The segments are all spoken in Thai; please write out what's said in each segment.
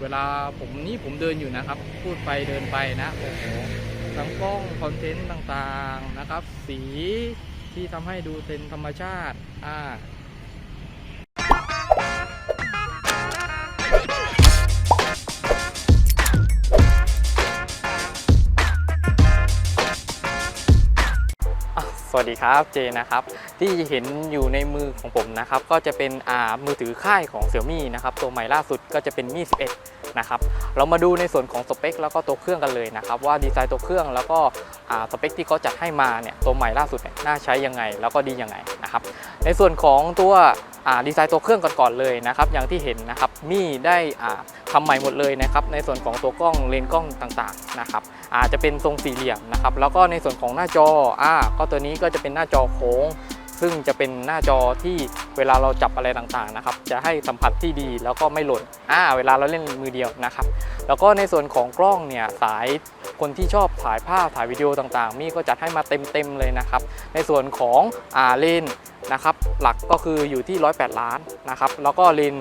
เวลาผมนี่ผมเดินอยู่นะครับ พูดไปเดินไปนะโอ้โหทั้งกล้องคอนเทนต์ต่างๆนะครับ สีที่ทำให้ดูเป็นธรรมชาติอ่า วัสดีครับเจนะครับที่เห็นอยู่ในมือของผมนะครับก็จะเป็นอ่ามือถือค่ายของ Xiaomi นะครับตัวใหม่ล่าสุดก็จะเป็น Mi 11นะครับเรามาดูในส่วนของสเปคแล้วก็ตัวเครื่องกันเลยนะครับว่าดีไซน์ตัวเครื่องแล้วก็อ่าสเปคที่เขาจัดให้มาเนี่ยตัวใหม่ล่าสุดเนี่ยน่าใช้ยังไงแล้วก็ดียังไงนะครับในส่วนของตัวดีไซน์ตัวเครื่องก่อนๆเลยนะครับอย่างที่เห็นนะครับมีได้ อ่าทำใหม่หมดเลยนะครับในส่วนของตัวกล้องเลนส์กล้องต่างๆนะครับอาจจะเป็นทรงสี่เหลี่ยมนะครับแล้วก็ในส่วนของหน้าจออ่าก็ตัวนี้ก็จะเป็นหน้าจอโค้ง ซึ่งจะเป็นหน้าจอที่เวลาเราจับอะไรต่างๆนะครับจะให้สัมผัสที่ดีแล้วก็ไม่หล่นอ่าเวลาเราเล่นมือเดียวนะครับแล้วก็ในส่วนของกล้องเนี่ยสายคนที่ชอบถ่ายภาพถ่ายวิดีโอต่างๆ มี่ก็จัดให้มาเต็มๆเลยนะครับ ในส่วนของอ่าเลนนะครับ หลักก็คืออยู่ที่ 108 ล้านนะครับ แล้วก็เลน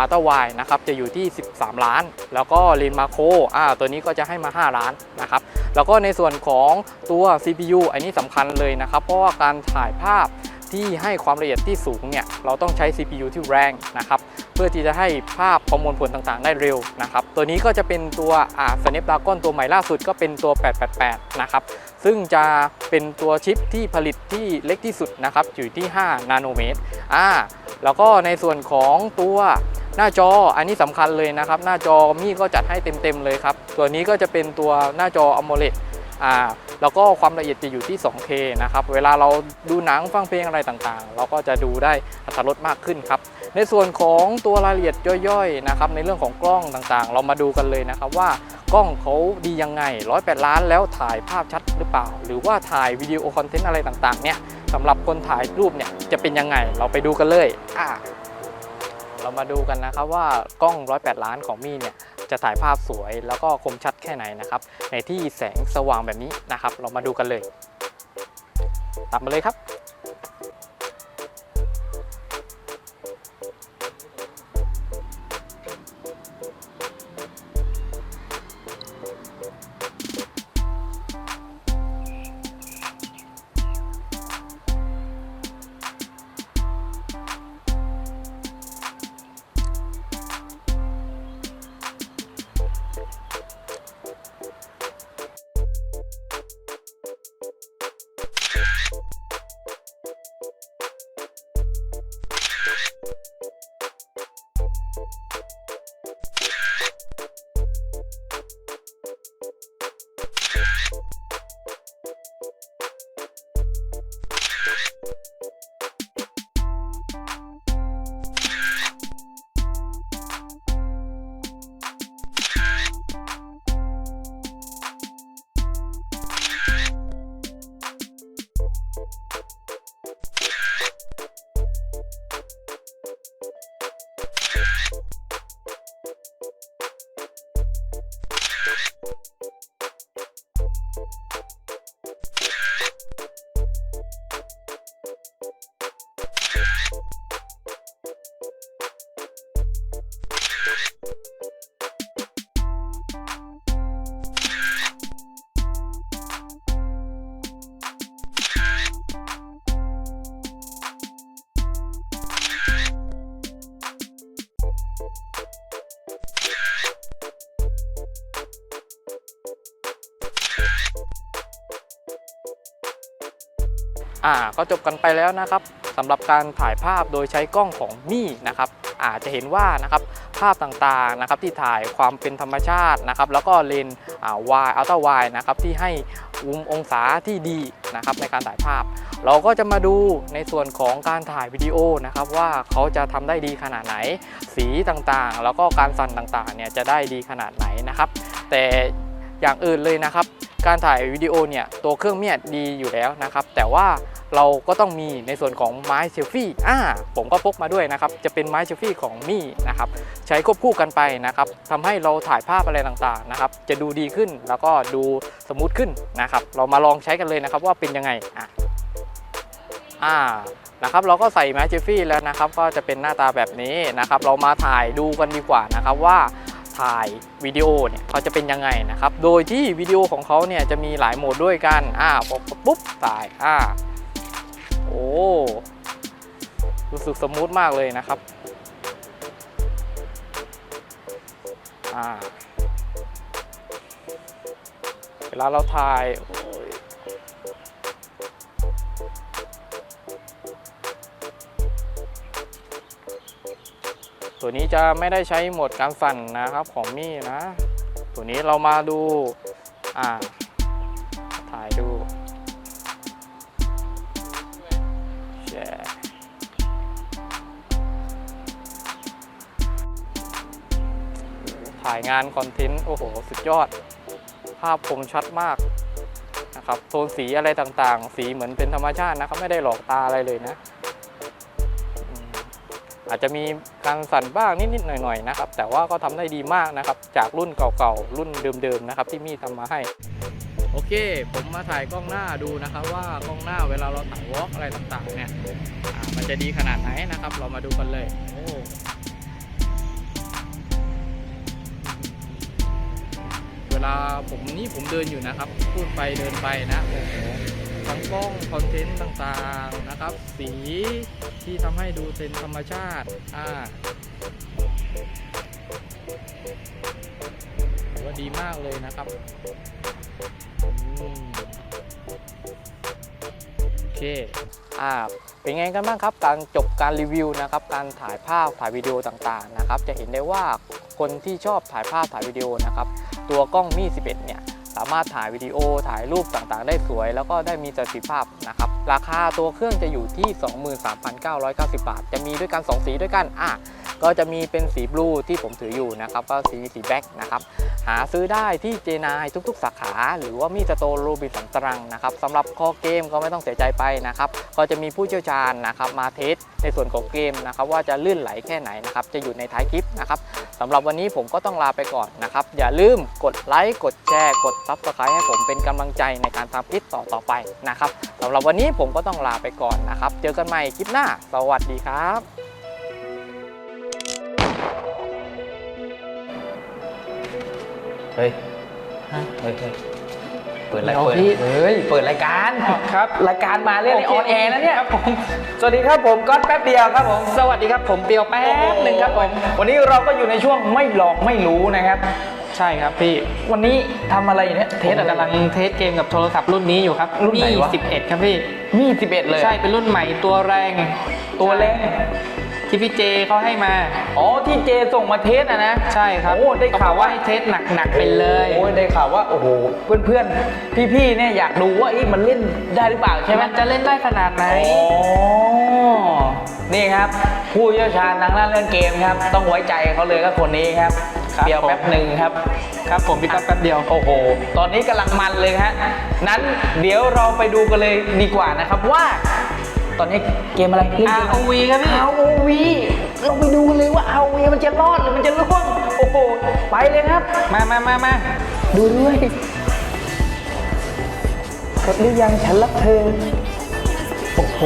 อัลตร้าไวนะครับจะอยู่ที่ 13 ล้าน แล้วก็เลนมาโคอ่าตัวนี้ก็จะให้มา 5 ล้านนะครับแล้วก็ในส่วนของตัว CPU อันนี้สำคัญเลยนะครับเพราะว่าการถ่ายภาพที่ให้ความละเอียดที่สูงเนี่ยเราต้องใช้ CPU ที่แรงนะครับเพื่อที่จะให้ภาพประมวลผลต่างๆ ได้เร็วนะครับตัวนี้ก็จะเป็นตัวอ่า Snapdragon ตัวใหม่ล่าสุดก็เป็นตัว 888 นะครับซึ่งจะเป็นตัวชิปที่ผลิตที่เล็กที่สุดนะครับอยู่ที่ 5 นาโนเมตรอ่าแล้วก็ในส่วนของตัว หน้าจออันนี้สำคัญเลยนะครับ หน้าจอมี่ก็จัดให้เต็มๆเลยครับ ตัวนี้ก็จะเป็นตัวหน้าจอ AMOLED อ่าแล้วก็ความละเอียดจะอยู่ที่ 2K นะครับ เวลาเราดูหนังฟังเพลงอะไรต่างๆ เราก็จะดูได้อัตรถรสมากขึ้นครับ ในส่วนของตัวรายละเอียดย่อยๆนะครับ ในเรื่องของกล้องต่างๆ เรามาดูกันเลยนะครับว่ากล้องเขาดียังไง 108 ล้านแล้วถ่ายภาพชัดหรือเปล่า หรือว่าถ่ายวิดีโอคอนเทนต์อะไรต่างๆ เนี่ยสำหรับคนถ่ายรูปเนี่ยจะเป็นยังไง เราไปดูกันเลยอ่า เรามาดูกันนะครับว่ากล้อง 108 ล้านของมี่เนี่ยจะถ่ายภาพสวยแล้วก็คมชัดแค่ไหนนะครับในที่แสงสว่างแบบนี้นะครับ เรามาดูกันเลยตามมาเลยครับ อ่าก็จบกันไปแล้วนะครับสำหรับการถ่ายภาพโดยใช้กล้องของมี่นะครับอาจจะเห็นว่านะครับภาพต่างๆนะครับที่ถ่ายความเป็นธรรมชาตินะครับแล้วก็เลนส์วายอัลตร้าไวนะครับที่ให้มุมองศาที่ดีนะครับในการถ่ายภาพ เราก็จะมาดูในส่วนของการถ่ายวิดีโอนะครับว่าเขาจะทำได้ดีขนาดไหน สีต่างๆ แล้วก็การสั่นต่างๆเนี่ยจะได้ดีขนาดไหนนะครับ แต่อย่างอื่นเลยนะครับ การถ่ายวิดีโอเนี่ยตัวเครื่องเมียดีอยู่แล้วนะครับ แต่ว่า เราก็ต้องมีในส่วนของไม้เซลฟี่อ่าผมก็พกมาด้วยนะครับจะเป็นไม้เซลฟี่ของมี่นะครับใช้ควบคู่กันไปนะครับทำให้เราถ่ายภาพอะไรต่างๆนะครับจะดูดีขึ้นแล้วก็ดูสมูทขึ้นนะครับเรามาลองใช้กันเลยนะครับว่าเป็นยังไงอะอ่านะครับเราก็ใส่ไม้เซลฟี่แล้วนะครับ ก็จะเป็นหน้าตาแบบนี้นะครับ เรามาถ่ายดูกันดีกว่านะครับว่าถ่ายวิดีโอเนี่ยเขาจะเป็นยังไงนะครับ โดยที่วิดีโอของเขาเนี่ยจะมีหลายโหมดด้วยกันอ่าปุ๊บถ่ายอ่า โอ้รู้สึกสมูทมากเลยนะครับเวลาเราถ่ายโอ้ยตัวนี้จะไม่ได้ใช้โหมดการสั่นนะครับของมี่นะ ตัวนี้เรามาดู อ่า ถ่ายงานคอนเทนต์โอ้โห สุดยอด ภาพคมชัดมากนะครับโทนสีอะไรต่างๆ สีเหมือนเป็นธรรมชาตินะครับ ไม่ได้หลอกตาอะไรเลยนะ อาจจะมีการสั่นบ้างนิดๆหน่อยๆนะครับ แต่ว่าก็ทำได้ดีมากนะครับ จากรุ่นเก่าๆ รุ่นเดิมๆนะครับ ที่มี่ทำมาให้ โอเค ผมมาถ่ายกล้องหน้าดูนะครับ ว่ากล้องหน้าเวลาเราถ่ายวอล์กอะไรต่างๆเนี่ยมันจะดีขนาดไหนนะครับ เรามาดูกันเลย ลาผมนี่ผมเดินอยู่นะครับ พูดไปเดินไปนะโอ้โหทั้งกล้องคอนเทนต์ต่างๆนะครับ สีที่ทำให้ดูเป็นธรรมชาติอ่าถือว่าดีมากเลยนะครับโอเคอ่าเป็นไงกันบ้างครับ การจบการรีวิวนะครับ การถ่ายภาพถ่ายวิดีโอต่างๆนะครับ จะเห็นได้ว่าคนที่ชอบถ่ายภาพถ่ายวิดีโอนะครับ ตัวกล้องมี11 เนี่ยสามารถถ่ายวิดีโอถ่ายรูปต่างๆ ได้สวย แล้วก็ได้มีประสิทธิภาพนะครับราคาตัวเครื่องจะอยู่ที่ 23,990 บาท จะมีด้วยกัน 2 สีด้วยกันอะ ก็จะมีเป็นสีบลูที่ผมถืออยู่นะครับก็สีสีแบ็กนะครับหาซื้อได้ที่เจนายทุกๆ สาขา หรือว่ามีสโตร์โรบินสันตรังนะครับสำหรับคอเกมก็ไม่ต้องเสียใจไปนะครับก็จะมีผู้เชี่ยวชาญนะครับมาเทสในส่วนของเกมนะครับว่าจะลื่นไหลแค่ไหนนะครับจะอยู่ในท้ายคลิปนะครับสำหรับวันนี้ผมก็ต้องลาไปก่อนนะครับอย่าลืมกดไลค์กดแชร์กดซับสไครต์ให้ผมเป็นกำลังใจในการทำคลิปต่อๆไปนะครับสำหรับวันนี้ผมก็ต้องลาไปก่อนนะครับ เจอกันใหม่คลิปหน้า สวัสดีครับ ฮ้ยเฮ้ยเฮ้ยเปิดรายเดี๋ยวเปิดพี่เฮ้ย เปิดรายการครับ รายการมาเรื่องในโออเคอนแอร์นะเนี่ยครับผมสวัสดีครับผมก๊อตแป๊บเดียวครับผม สวัสดีครับผมเปียวแป๊บหนึ่งครับผม วันนี้เราก็อยู่ในช่วงไม่หลอกไม่รู้นะครับ ใช่ครับพี่ วันนี้ทำอะไรอยู่เนี่ย เทเทสสอะไรกำลังเทสเกมกับโทรศัพท์รุ่นนี้อยู่ครับ รุ่นไหนวะมี11ครับพี่มีสิบเอ็ดเลย ใช่ เป็นรุ่นใหม่ตัวแรง ตัวเล็ก ที่พี่เจเขาให้มา อ๋อที่เจส่งมาเทสอะนะใช่ครับโอ้ได้ข่าวว่าเขบอกให้เทสหนักๆไปเลยโอ้ยได้ข่าวว่าโอ้โหเพื่อนๆพี่ๆเนี่ยอยากดูว่าเอ๊ะมันเล่นได้หรือเปล่าใช่ไหมมันจะเล่นได้ขนาดไหนอ๋อนี่ครับ ผู้เชี่ยวชาญทางด้านเรื่องเกมครับ ต้องไว้ใจเขาเลยก็คนนี้ครับครับเดียวผมแป๊บหนึ่งครับครับผมพี่แป๊บแป๊บเดียวโอ้โห ตอนนี้กำลังมันเลยฮะนั้นเดี๋ยวเราไปดูกันเลยดีกว่านะครับว่า ตอนนี้เกมอะไรเล่นเกมอะไร ROV ครับพี่เอาวีเราไปดูกันเลยว่าเอาวีมันจะรอดหรือมันจะล่วงโอ้โหไปเลยครับ มามามามาดูด้วยกดหรือยังฉันรักเธอโอ้โห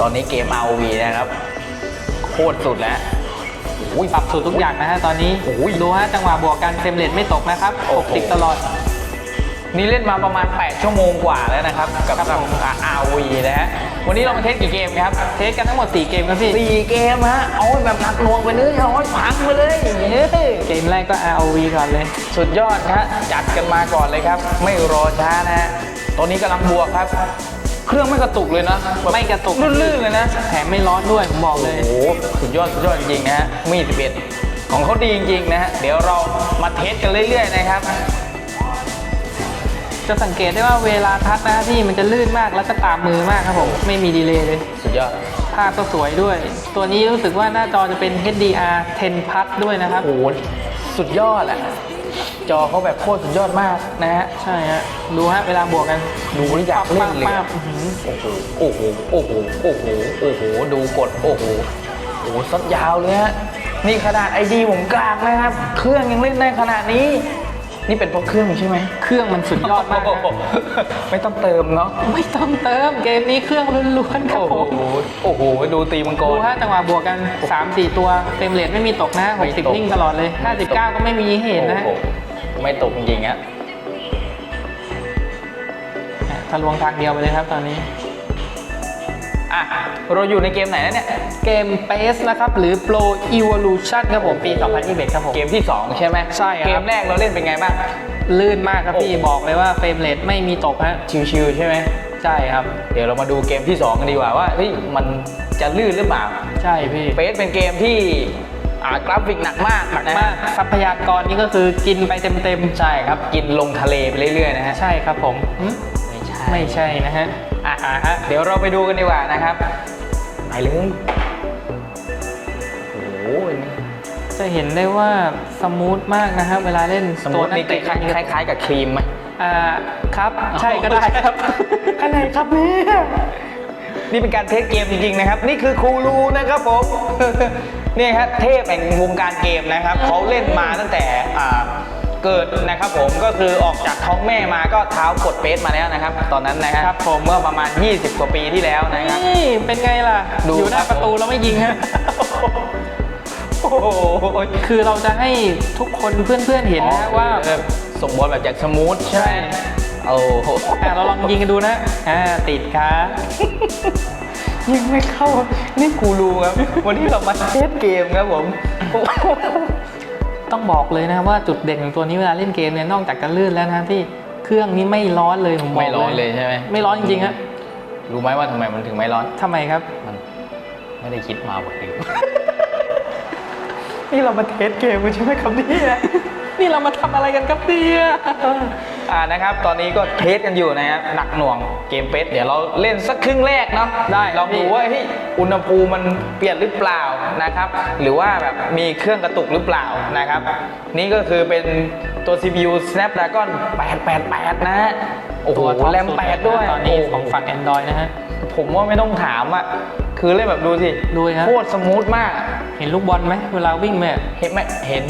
ตอนนี้เกม ROV นะครับ โคตรสุดแล้วอุ้ย ปรับสูตรทุกอย่างนะฮะตอนนี้โอ้ยดูฮะจังหวะบวกกันเฟรมเรทไม่ตกนะครับโอ้โห60ตลอด นี่เล่นมาประมาณ 8 ชั่วโมงกว่าแล้วนะครับ กับครับกับผม ROV นะฮะวันนี้เรามาเทสกี่เกมครับ เทสกันทั้งหมด 4 เกมครับพี่สี่เกมฮะเอาแบบหนักหน่วงไปเลยเอาให้พังไปเลยเฮ้ยเกมแรกก็ ROV ก่อนเลย สุดยอดฮะจัดกันมาก่อนเลยครับ ไม่รอช้านะฮะตอนนี้กำลังบวกครับเครื่องไม่กระตุกเลยนะแบบไม่กระตุกลื่นๆเลยนะ แถมไม่ร้อนด้วย ผมบอกเลย โอ้โห สุดยอดสุดยอดจริงๆนะฮะมีด11 ของเขาดีจริงๆนะฮะเดี๋ยวเรามาเทสกันเรื่อยๆนะครับ จะสังเกตได้ว่าเวลาทัดนะพี่มันจะลื่นมากแล้วก็ตามมือมากครับผมไม่มีดีเลย์เลย สุดยอด ภาพก็สวยด้วย ตัวนี้รู้สึกว่าหน้าจอจะเป็น HDR 10 plus ด้วยนะครับโอ้โหสุดยอดอะจอเขาแบบโคตรสุดยอดมากนะฮะใช่ฮะดูฮะเวลาบวกกันดูแล้วอยากเล่นเลยปั๊อะบๆอื้อหือโอ้โหโอ้โหโอ้โหโอ้โหโอ้โหดูกดโอ้โห โอ้โหซัดยาวเลยฮะนี่ขนาดไอดีผมกลางนะครับ เครื่องยังเล่นได้ขนาดนี้ นี่เป็นเพราะเครื่องใช่ไหม เครื่องมันสุดยอดมากนะไม่ต้องเติมเนาะ ไม่ต้องเติมเกมนี้เครื่องล้วนๆครับโอ้ผโหมโอ้โห ดูตีมังกดูร ฮะจังหวะบวกกัน 3 4 ตัวเต็มเรทไม่มีตกนะ ไม่ตก 60 นิ่งตลอดเลย 59 ก็ไม่มีให้เห็นนะโอ้โหไม่ตกจริงๆฮะ ทะลวงทางเดียวไปเลยครับตอนนี้ อะเราอยู่ในเกมไหนแล้วเนี่ย เกม PES นะครับ หรือ Pro Evolution ครับผมปี 2021 ครับผม เกมที่ 2 ใช่ไหมใช่ครับ เกมแรกเราเล่นเป็นไงบ้าง ลื่นมากครับพี่โอ้โหบอกเลยว่าเฟรมเรทไม่มีตกฮะ ชิวๆใช่ไหมใช่ครับ เดี๋ยวเรามาดูเกมที่ 2 กันดีกว่าว่าเฮ้ยมันจะลื่นหรือเปล่า ใช่พี่เฟสเป็นเกมที่อ่ากราฟิกหนักมากหนักนะมากทรัพยากรนี่ก็คือกินไปเต็มใช่ครับ กินลงทะเลไปเรื่อยๆนะฮะๆใช่ครับผมหึไม่ใช่ ไม่ใช่นะฮะ อะอะฮะเดี๋ยวเราไปดูกันดีกว่านะครับไปเลยโอ้โหจะเห็นได้ว่าสมูทมากนะครับ เวลาเล่นสมมตินี่ตัวกคล้ายเตะคล้ายๆกับครีมไหมอ่าครับ ใช่ก็ได้ครับอะไรครับเนี่ยนี่เป็นการเทสเกมจริงๆนะครับ นี่คือครูรูนะครับผมนี่ครับเทพแห่งวงการเกมนะครับเขาเล่นมาตั้งแต่อ่า เกิดนะครับผมก็คือออกจากท้องแม่มาก็เท้ากดเฟสมาแล้วนะครับ ตอนนั้นนะครับครับผมเมื่อประมาณ 20 กว่าปีที่แล้วนะครับ นี่เป็นไงล่ะ ดูอยู่หน้าครับ ประตูแล้วไม่ยิงฮะ โอ้โหคือเราจะให้ทุกคนเพื่อนๆเห็นนะว่าเออส่งบอลแบบจากสมูทใช่ไหมโอ้โหอะเราลองยิงกันดูนะอ่าติดครับ ยิงไม่เข้า นี่กูรู้ครับ วันนี้เรามาเทสเกมครับผม ต้องบอกเลยนะว่าจุดเด่นของตัวนี้เวลาเล่นเกมเนี่ยนอกจากจะลื่นแล้วนะพี่เครื่องนี้ไม่ร้อนเลยผมบอกไม่ร้อนเลยใช่ไหมไม่ร้อนจริงๆฮะรู้ไหมว่าทำไมมันถึงไม่ร้อนทำไมครับมันไม่ได้คิดมาบอกดินี่เรามาเทสเกมกันใช่ไหมครับเนี่ยนี่เรามาทำอะไรกันครับเนี่ย อ่านะครับ ตอนนี้ก็เทสกันอยู่นะครับหนักหน่วงเกมเฟสเดี๋ยวเราเล่นสักครึ่งแรกเนาะได้ลองดูว่าเฮ้ยอุณหภูมิมันเปลี่ยนหรือเปล่านะครับ หรือว่าแบบมีเครื่องกระตุกหรือเปล่านะครับ นี่ก็คือเป็นตัว CPU Snapdragon 888 นะฮะโอ้โหท็อปแรมสุ8ด้วยตอนนี้โโหของฝั่ง Android นะฮะผมว่าไม่ต้องถามอะคือเล่นแบบดูสิดูครับโคตรสมูทมาก เห็นลูกบอลไหมเวลาวิ่งไหมเห็นไหมเห็น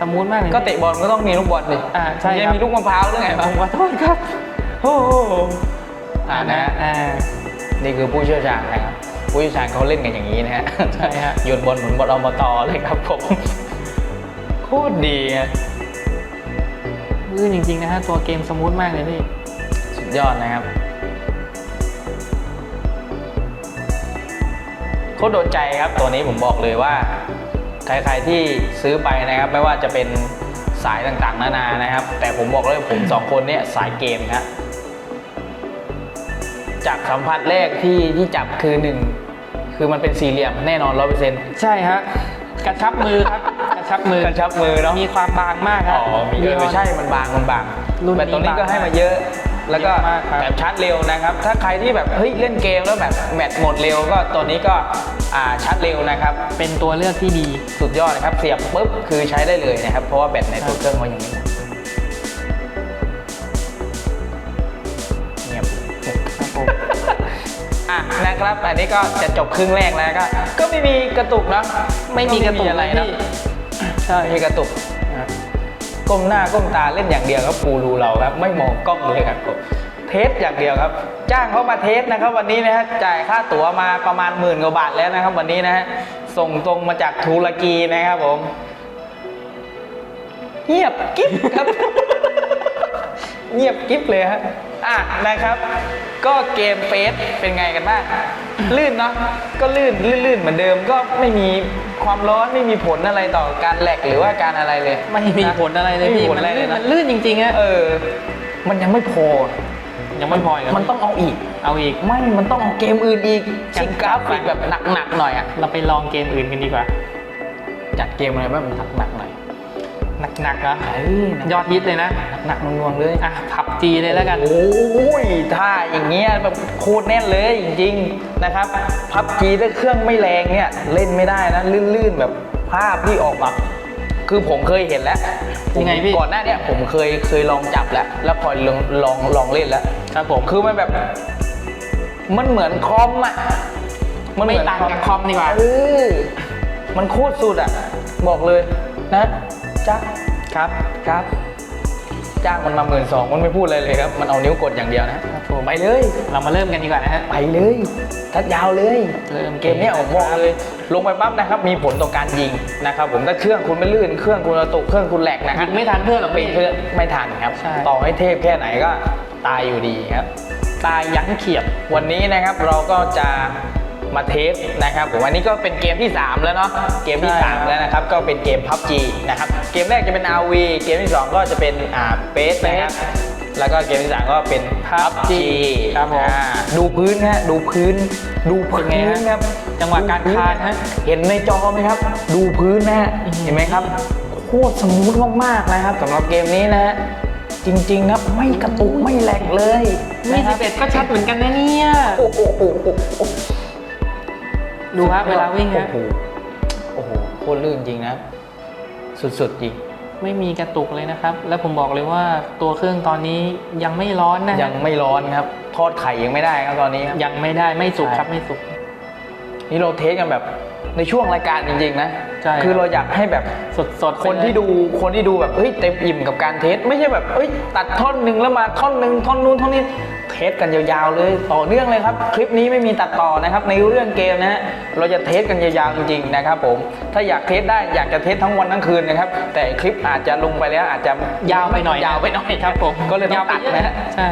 สมูทมากเลยก็เตะบอลก็ต้องมีลูกบอลดิอ่าใช่ไม่ครับมีลูกมะพร้าวหรือไงผมขอโทษครับโอ้โหอ่านะฮะอ่านี่คือผู้เชี่ยวชาญนะครับผู้เชี่ยวชาญเขาเล่นกันอย่างนี้นะฮะใช่ฮะโยนบอลเหมือนบอลอบตเลยครับผมโคตรดีอะลื่นจริงๆนะฮะตัวเกมสมูทมากเลยพี่สุดยอดนะครับโคตรโดนใจครับตัวนี้ผมบอกเลยว่า ใครๆที่ซื้อไปนะครับไม่ว่าจะเป็นสายต่างๆ นานานะครับ แต่ผมบอกเลยผมสองคนเนี่ยสายเกมนะจากสัมผัสแรกที่ที่จับคือหนึ่งคือมันเป็นสี่เหลี่ยมแน่นอนร้อยเปอร์เซ็นต์ใช่ฮะกระชับมือครับ กระชับมือกระชับมือเนาะมีความบางมากครัอ๋อมีเออไม่ใช่มันบางมันบางรุ่นนี้แต่ตัวนี้ก็บางให้มาเยอะ แล้วก็เยอะมากครับแบบชาร์จเร็วนะครับ ถ้าใครที่แบบเฮ้ยเล่นเกมแล้วแบบแมตช์หมดเร็วก็ตัวนี้ก็อ่าชาร์จเร็วนะครับ เป็นตัวเลือกที่ดีสุดยอดนะครับ เสียบปุ๊บคือใช้ได้เลยนะครับ เพราะว่าแบตในตัวเครื่องมันยังไม่หมดเงียบครับผมอะนะครับ อันนี้ก็จะจบครึ่งแรกแล้วก็ ก็ไม่มีกระตุกนะไม่มีกระตุกอะไรนะพี่ใช่ไม่มีกระตุกนะครับ ก้มหน้าก้มตาเล่นอย่างเดียวครับกูรูเราครับ ไม่มองกล้องเลยครับผมเทสอย่างเดียวครับ จ้างเขามาเทสนะครับ วันนี้นะฮะจ่ายค่าตั๋วมาประมาณหมื่นกว่าบาทแล้วนะครับ วันนี้นะฮะส่งตรงมาจากตุรกีนะครับผมเงียบกิ๊บครับ เงียบกิ๊บเลยฮะอะนะครับ ก็เกมเฟสเป็นไงกันบ้าง ลื่นเนาะก็ลื่นลื่นๆเหมือนเดิมก็ไม่มีความร้อนไม่มีผลอะไรต่อการแหลกหรือว่าการอะไรเลยไม่มีผลอะไรเลยไม่มีพี่ผลมันอะไรเลลื่ยนนะมันลื่นจริงๆฮะเออ มันยังไม่พอ ยังไม่พออีกเหรมันต้องเอาอีก เอาอีก ไม่ มันต้องเอาเกมอื่นอีกชิงกราฟิกแบบหนักๆหน่อยอะ เราไปลองเกมอื่นกันดีกว่า จัดเกมอะไรแบบหนักๆหน่อย หนักๆนะเฮ้ยยอดฮิตเลยนะ หนักๆน่วงๆเลย อะผับจีเลยแล้วกัน โอ้ยถ้าอย่างเงี้ยแบบโคตรแน่นเลยจริงๆนะครับพับจีถ้าเครื่องไม่แรงเนี่ยเล่นไม่ได้นะ ลื่นๆแบบภาพที่ออกมาคือผมเคยเห็นแล้วยังไงพี่ก่อนหน้าเนี้ยผมเคยเคยลองจับแล้ว แล้วพอลองลองลองเล่นแล้วครับผมคือมันแบบ มันเหมือนคอมอะมันเหมือนไม่ต่างกับคอมดีกว่าเออมันโคตรสุดอะ บอกเลยนะ จ๊ะครับครับ จ้างมันมาหมื่นสองมันไม่พูดอะไรเลยครับ มันเอานิ้วกดอย่างเดียวนะครับผมไปเลย เรามาเริ่มกันดีกว่านะฮะ ไปเลยทัดยาวเลย เริ่มเกมเนี้ยผมบอกเลย ลงไปปั๊บนะครับ มีผลต่อการยิงนะครับ ผมถ้าเครื่องคุณไม่ลื่น เครื่องคุณกระตุกเครื่องคุณแหลกนะคยิรับงไม่ทันเพื่อนหรอกปีพี่เพื่อนไม่ทันครับ ใช่ ต่อให้เทพแค่ไหนก็ตายอยู่ดีครับ ตายยั้งเขียบ วันนี้นะครับเราก็จะ มาเทสนะครับผมอันนี้ก็เป็นเกมที่ 3 แล้วเนาะเกมที่ใช่ครับ3แล้วนะครับ ก็เป็นเกม PUBG นะครับเกมแรกจะเป็น RV เกมที่ 2 ก็จะเป็นอ่าเปสนะครับแล้วก็เกมที่3ก็เป็น PUBG ครับผมอ่าดูพื้นฮะดูพื้น ดูพื้เป็นไงนฮะครับจังหวะการคานฮะเห็นในจอไหมครับ ดูพื้นนะฮะอื้อหือเห็นไหมครับโคตรสมูทมากๆนะครับสำหรับเกมนี้นะฮะจริงๆนะไม่กระตุกไม่แหลกเลยมีนะคสิรับบเอ็ดก็ชัดเหมือนกันนะเนี่ยโอ้โหโอ้โหโอ้โห ดูครับเวลาวิ่งโอ้ฮะโหโอ้โหโคตรลื่นจริงนะ สุดๆจริง ไม่มีกระตุกเลยนะครับ แล้วผมบอกเลยว่าตัวเครื่องตอนนี้ยังไม่ร้อนนะฮะยังไม่ร้อนครับ ทอดไข่ยังไม่ได้ครับตอนนี้ครับยังไม่ได้ไม่สุกใช่ครับไม่สุกนี่เราเทสกันแบบในช่วงรายการจริงๆนะใช่คือเราอยากให้แบบสดสดๆไปคนที่เลยดูคนที่ดูแบบเฮ้ยเต็มอิ่มกับการเทส ไม่ใช่แบบเฮ้ยตัดท่อนหนึ่งแล้วมาท่อนหนึ่งท่อนนู้นท่อนนี้เทสกันยาวๆเลยต่อเนื่องเลยครับ คลิปนี้ไม่มีตัดต่อนะครับ ในเรื่องเกมนะฮะเราจะเทสกันยาวๆจริงๆนะครับผมถ้าอยากเทสได้อยากจะเทสทั้งวันทั้งคืนนะครับแต่คลิปอาจจะลงไปแล้วอาจจะยาวไปหน่อยยาวไปหน่อยครับผมก็เลยต้องตัดนะฮะใช่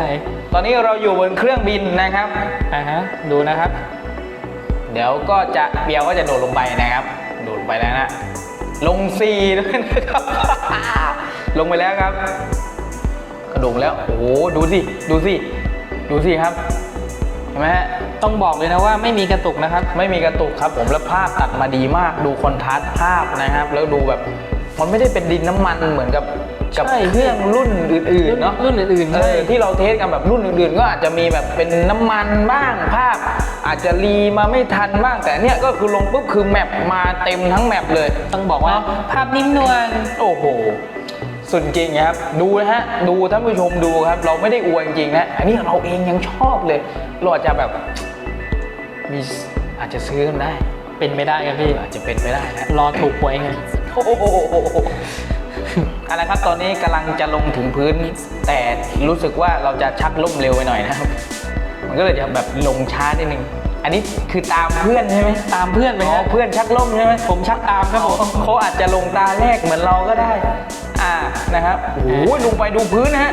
ตอนนี้เราอยู่บนเครื่องบินนะครับอ่าฮะดูนะครับ เดี๋ยวก็จะเบียร์ก็จะโดดลงไปนะครับโดดลงไปแล้วนะลงซีด้วยนะครับ ลงไปแล้วครับ กระโดดแล้ว โอ้โห ดูสิ ดูสิ ดูสิครับเห็นไหมฮะต้องบอกเลยนะว่าไม่มีกระตุกนะครับ ไม่มีกระตุกครับ ผมแล้วภาพตัดมาดีมาก ดูคอนทราสต์ภาพนะครับ แล้วดูแบบมันไม่ได้เป็นดินน้ำมันเหมือนกับกับใช่เครื่องรุ่นอื่นๆเนาะรุ่นอื่นๆเอใช่อที่เราเทสกันแบบรุ่นอื่นๆ ก็อาจจะมีแบบเป็นน้ำมันบ้างภาพ อาจจะรีมาไม่ทันบ้าง แต่เนี่ยก็คือลงปุ๊บคือแมปมาเต็มทั้งแมปเลย ต้องบอกว่าภาพนิ่มนวลโอ้โห สุดจริงครับ ดูนะฮะ ดูท่านผู้ชมดูครับ เราไม่ได้อวยจริงๆนะ อันนี้เราเองยังชอบเลย เราอาจจะแบบมีอาจจะซื้อกันได้ เป็นไม่ได้ครับพี่ อาจจะเป็นไปได้นะรอถูกหวยไงโอ้โหเอะไรครับตอนนี้กำลังจะลงถึงพื้น แต่รู้สึกว่าเราจะชักล่มเร็วไปหน่อยนะครับ มันก็เลยจะแบบลงช้านิดนึง อันนี้คือตามเพื่อนใช่ไหมตามเพื่อนไปอ๋อฮะเพื่อนชักล่มใช่ไหมผมชักตามครับผมเขาอาจจะลงตาแรกเหมือนเราก็ได้อ่านะครับโอ้โหลงไปดูพื้นนะฮะ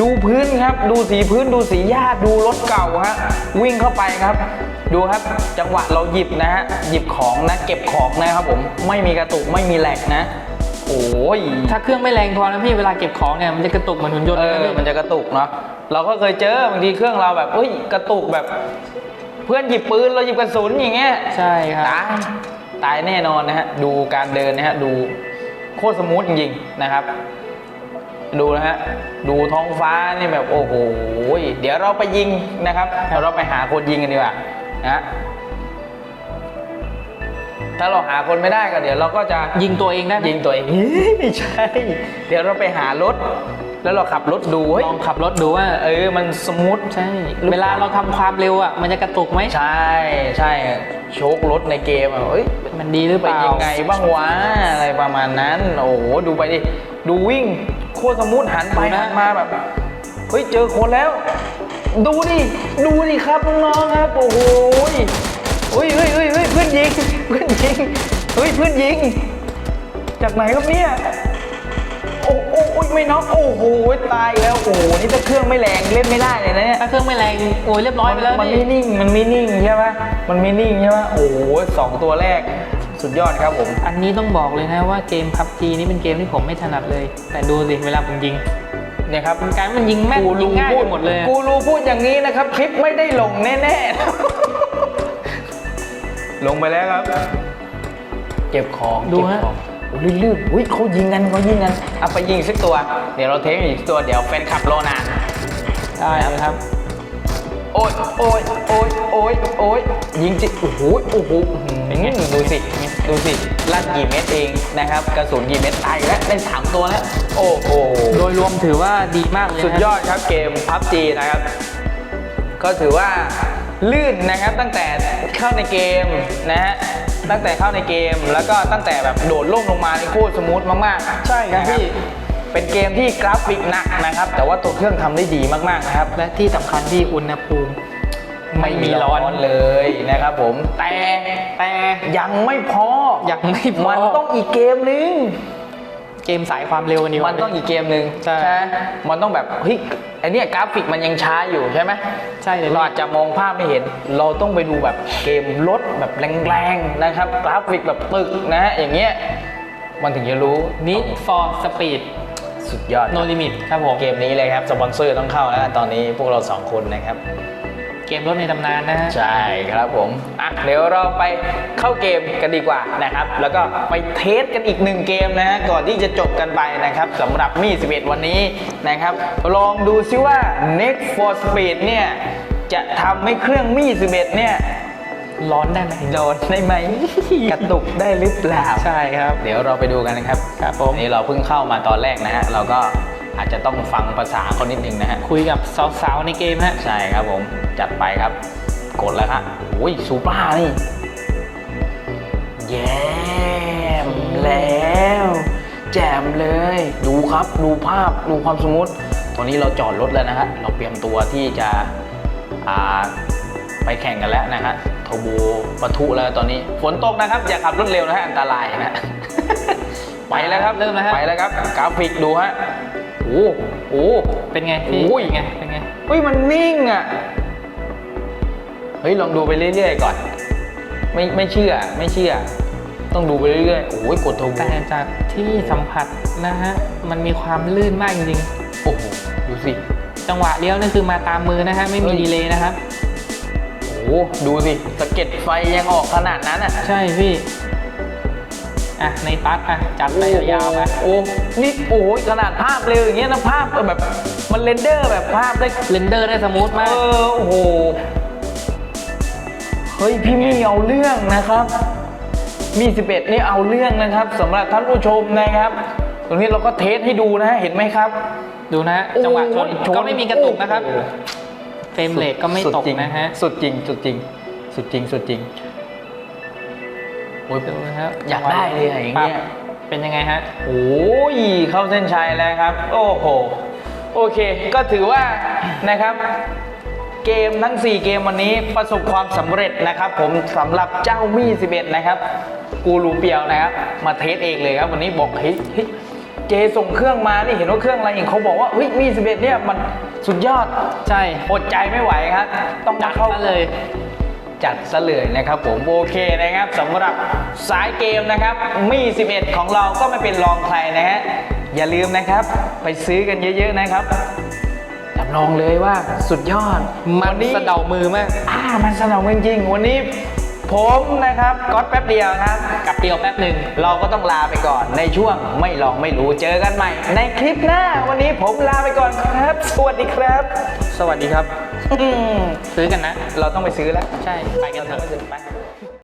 ดูพื้นครับ ดูสีพื้นดูสีหญ้าดูรถเก่าฮะวิ่งเข้าไปครับ ดูครับจังหวะเราหยิบนะฮะหยิบของนะ เก็บของนะครับผมไม่มีกระตุกไม่มีแหลกนะโอ้ยถ้าเครื่องไม่แรงพอนะพี่เวลาเก็บของเนี่ยมันจะกระตุกเหมือนหุ่นยนต์เอเลยอนะพี่มันจะกระตุกเนาะเราก็เคยเจอบางทีเครื่องเราแบบเฮ้ยกระตุกแบบ เพื่อนหยิบปืนเราหยิบกระสุนอย่างเงี้ยใช่ครับตายตายแน่นอนนะฮะดูการเดินนะฮะดู โคตรสมูทจริงๆนะครับ ดูนะฮะดูท้องฟ้านี่แบบโอ้โหเดี๋ยวเราไปยิงนะครับเดี๋ยวเราไปหาคนยิงกันดีกว่านะฮะถ้าเราหาคนไม่ได้ก็เดี๋ยวเราก็จะยิงตัวเองได้ไหมยิงตัวเองไม่ใช่ เดี๋ยวเราไปหารถ แล้วเราขับรถดูเฮ้ยลองขับรถดูว่า เออมันสมูทใช่ เวลาเราทำความเร็วอะมันจะกระตุกไหมใช่ใช่ โชครถในเกมอะเฮ้ยมันดีหรือเปเป็นล่ายังไงบ้างวะอะไรประมาณนั้น โอ้โหดูไปดิดูวิ่งโคตรสมูทหันไปหันมาแบบเฮ้ยเจอคนแล้ว ดูดิดูดิครับน้องๆครับโอ้โหเฮ้ยเฮ้ยเฮ้ยเฮ้ยเพื่อนยิงเพื่อนยิงเฮ้ยเพื่อนยิง จากไหนครับเนี่ย โอ้โอ้โอ้ยไม่น็อกโอ้โหตายแล้วโอ้โหนี่ถ้าเครื่องไม่แรงเล่นไม่ได้เลยนะเนี่ยถ้าเครื่องไม่แรงโอ้ยเรียบร้อยไปแล้วมันพี่ไม่นิ่งมันไม่นิ่งใช่ไหมมันไม่นิ่งใช่ไหมโอ้โหสองตัวแรกสุดยอดครับผม อันนี้ต้องบอกเลยนะว่าเกม PUBG นี่เป็นเกมที่ผมไม่ถนัดเลย แต่ดูสิเวลาผมยิงเนี่ยครับมันกลายมันยิงแม่นยิงง่ายไปหมดเลยอะกูรู้พูดอย่างนี้นะครับ คลิปไม่ได้ลงแน่ๆลงไปแล้วครับ เก็บของดูเก็บฮะของโอ้ ลื่นๆอุ้ยเขายิงกันเขายิงกันเอาไปยิงอีกสักตัว เดี๋ยวเราเทคอีกสักตัวเดี๋ยวแฟนขับรอนานได้เลยครับ โอ้ยโอ้ยโอ้ยโอ้ยโอ้ยยิงจิโอ้โหโอ้โหอื้อหือดูสิดูสิลั่นกี่เม็ดเองนะครับ กระสุนกี่เม็ดตายแล้วได้สามตัวแล้ว โอ้โหโดยรวมถือว่าดีมากเลยนะสุดยอดครับเกม PUBG นะครับ ก็ถือว่าลื่นนะครับตั้งแต่เข้าในเกมนะฮะ ตั้งแต่เข้าในเกม แล้วก็ตั้งแต่แบบโดดล่มลงมาในโคตรสมูทมากๆใช่ครับนะพี่ เป็นเกมที่กราฟิกหนักนะครับ แต่ว่าตัวเครื่องทำได้ดีมากๆนะครับ และที่สำคัญที่อุณหภูมิ ไม่มีร้อนเลยนะครับผมแต่แต่ยังไม่พอยังไม่พอ มันต้องอีกเกมนึง เกมสายความเร็วอันนี้มันต้องอีกเกมหนึ่งใช่ไหมมันต้องแบบเฮ้ยไอเนี้ยกราฟิกมันยังช้าอยู่ใช่ไหมใช่เลยเราอาจจะมองภาพไม่เห็น เราต้องไปดูแบบเกมรถแบบแรงๆนะครับ กราฟิกแบบตึกนะฮะอย่างเงี้ยมันถึงจะรู้นี่ for speed สุดยอด no limit ครับผม เกมนี้เลยครับ สปอนเซอร์ต้องเข้าแล้วตอนนี้พวกเราสองคนนะครับ เกมรถในตำนานนะฮะใช่ครับผมอะเดี๋ยวเราไปเข้าเกมกันดีกว่านะครับ แล้วก็ไปเทสกันอีกหนึ่งเกมนะฮะก่อนที่จะจบกันไปนะครับสำหรับมี11 วันนี้นะครับ ลองดูซิว่า Next for Speed เนี่ยจะทำให้เครื่องมี11 เนี่ยร้อนได้ไหมโดนได้ไหม กระตุกได้หรือเปล่า ใช่ครับ เดี๋ยวเราไปดูกันนะครับ ครับผมอันนี้เราเพิ่งเข้ามาตอนแรกนะฮะ เราก็ อาจจะต้องฟังภาษาเขานิดนึงนะฮะ คุยกับสาวๆในเกมฮะ ใช่ครับผม จัดไปครับ กดแล้วครับโอ้ยซูเปอร์นี่แย้มแล้วแจ่มเลย ดูครับดูภาพดูความสมูทตอนนี้เราจอดรถแล้วนะฮะ เราเตรียมตัวที่จะอ่าไปแข่งกันแล้วนะฮะโทโบปะทุแล้วตอนนี้ฝนตกนะครับ อย่าขับรถเร็วนะฮะ อันตรายนะ ไปแล้วครับเริ่มแล้วฮะ ไปแล้วครับ กราฟิกดูฮะ โอ้โหเป็นไงพี่โอ้ยเป็นไงเป็นไงเฮ้ยมันนิ่งอะเฮ้ยลองดูไปเรื่อยๆก่อน ไม่ไม่เชื่อไม่เชื่อ ต้องดูไปเรื่อยๆโอ้ยกดโทรแต่จากที่สัมผัสนะฮะมันมีความลื่นมากจริงโอ้โหดูสิๆจังหวะเลี้ยวนี่คือมาตามมือนะฮะไม่มีเฮ้ยดีเลย์นะครับโอ้โหดูสิสะเก็ดไฟยังออกขนาดนั้นอะใช่พี่ อะในตัดอะจัดไปยาวๆไปโอ้นี่โอ้ยขนาดภาพเร็วอย่างเงี้ยนะภาพแบบมันเรนเดอร์แบบภาพได้เรนเดอร์ได้สมูทเอมากอโอ้โหเฮ้ยพี่มี่เอาเรื่องนะครับมี11นี่เอาเรื่องนะครับสำหรับท่านผู้ชมนะครับ ตรงนี้เราก็เทสให้ดูนะฮะเห็นไหมครับ ดูนะฮะจังหวะชนโอ้โก็ไม่มีกระตุกนะครับโอ้โหเฟรมเรทก็ไม่สุดตกจริงนะฮะสุดจริงสุดจริงสุดจริงสุดจริงโอ้ยดูนะครับอยากได้เลยอะอย่างเงี้ยปรับเป็นยังไงฮะโอ้ยเข้าเส้นชัยแล้วครับ โอ้โหโอเค ก็ถือว่านะครับเกมทั้ง 4 เกมวันนี้ประสบความสำเร็จนะครับ ผมสำหรับเจ้ามี่11 นะครับ กูรูเปียวนะครับ มาเทสเองเลยครับ วันนี้บอกเฮ้ยเฮ้ยเจส่งเครื่องมานี่เห็นว่าเครื่องอะไรอีกเขาบอกว่าเฮ้ยมี่11 เนี่ยมันสุดยอดใช่อดใจไม่ไหวครับ ต้องจัมาดเข้าซะเลย จัดซะเลยนะครับผมโอเคนะครับสำหรับสายเกมนะครับมี 11 ของเราก็ไม่เป็นรองใครนะฮะอย่าลืมนะครับ ไปซื้อกันเยอะ ๆ นะครับรับรองเลยว่าสุดยอด มันวันนี้สะเดามือมากอ่ามันสนองจริงๆวันนี้ผมนะครับก๊อตแป๊บเดียวครับ กับเดียวแป๊บหนึ่งเราก็ต้องลาไปก่อนในช่วงไม่ลองไม่รู้เจอกันใหม่ ในคลิปหน้าวันนี้ผมลาไปก่อนครับ สวัสดีครับ สวัสดีครับอืม ซื้อกันนะ เราต้องไปซื้อแล้ว ใช่ ไปกันเถอะไป